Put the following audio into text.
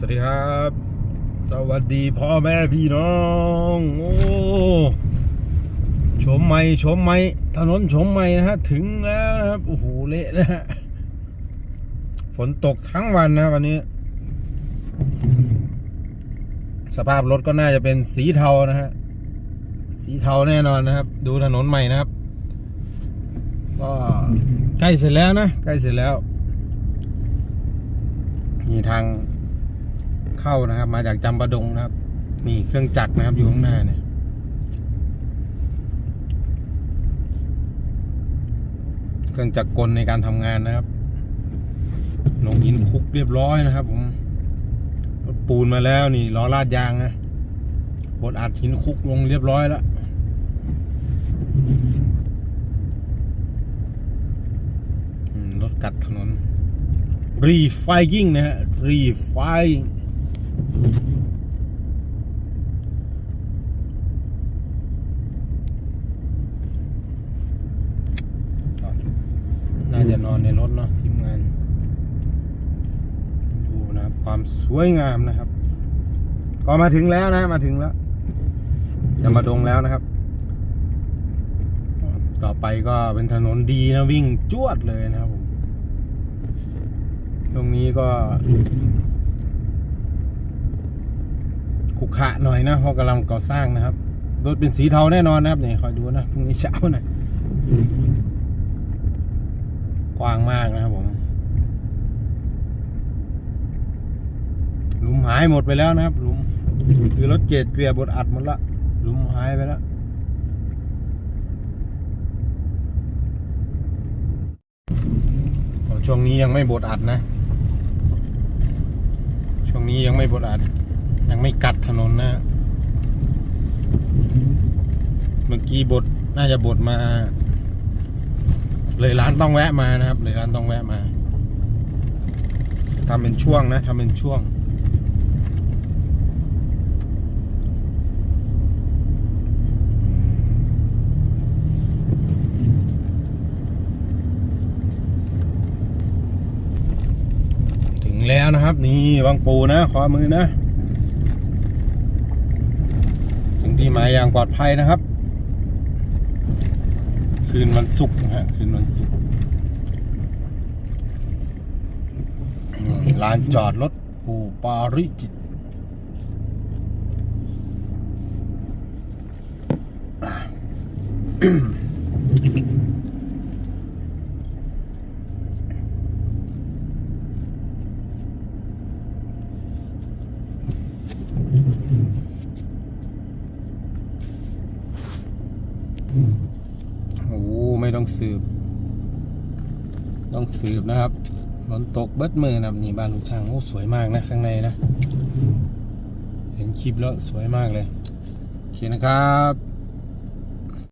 สวัสดีครับ สวัสดีพ่อแม่พี่น้อง โอ้ชมใหม่ชมใหม่ถนนชมใหม่นะฮะ ถึงแล้วนะครับ โอ้โห เละนะฮะ ฝนตกทั้งวันนะวันนี้ สภาพรถก็น่าจะเป็นสีเทานะฮะ สีเทาแน่นอนนะครับ ดูถนนใหม่นะครับ ก็ใกล้เสร็จแล้วนะ ใกล้เสร็จแล้ว มีทาง เข้านะครับ มาจากจำปาดงนะครับ นี่เครื่องจักรนะครับอยู่ข้างหน้าเนี่ยเครื่องจักรกลในการทำงานนะครับ ลงหินคุกเรียบร้อยนะครับ ผมรถปูนมาแล้วนี่ล้อลาดยางนะบดอัดหินคุกลงเรียบร้อยแล้วรถกัดถนนรีไฟยิ่งนะฮะรีไฟ น่าจะนอนในรถเนาะทีมงาน ดูนะครับ ความสวยงามนะครับ ก็มาถึงแล้วนะมาถึงแล้ว จะมาดงแล้วนะครับ ต่อไปก็เป็นถนนดีนะวิ่งจวดเลยนะครับผมตรงนี้ก็ ขุขะหน่อยนะเพราะกำลังก่อสร้างนะครับรถเป็นสีเทาแน่นอนนะครับเนี่ยคอยดูนะพรุ่งนี้เช้าหน่อยกว้างมากนะครับผมหลุมหายหมดไปแล้วนะครับหลุมคือรถเกรดเกลียบดอัดหมดละหลุมหายไปแล้วช่วงนี้ยังไม่บดอัดนะ ช่วงนี้ยังไม่บดอัด ยังไม่กัดถนนนะ เมื่อกี้บดน่าจะบดมา เลยร้านต้องแวะมานะครับ เลยร้านต้องแวะมาทำเป็นช่วงนะทำเป็นช่วงถึงแล้วนะครับ นี่บางปูนะขอมือนะ ถึง ที่หมายอย่างปลอดภัยนะครับ คืนวันศุกร์นะฮะคืนวันศุกร์ลานจอดรถปูปาริจิตอะ โอ้ไม่ ต้องสืบ ต้องสืบนะครับฝนตกเบิดมือนะนี่บ้านลุงช่างโอ้สวยมากนะข้างในนะ เห็นคลิปแล้วสวยมากเลยโอเคนะครับ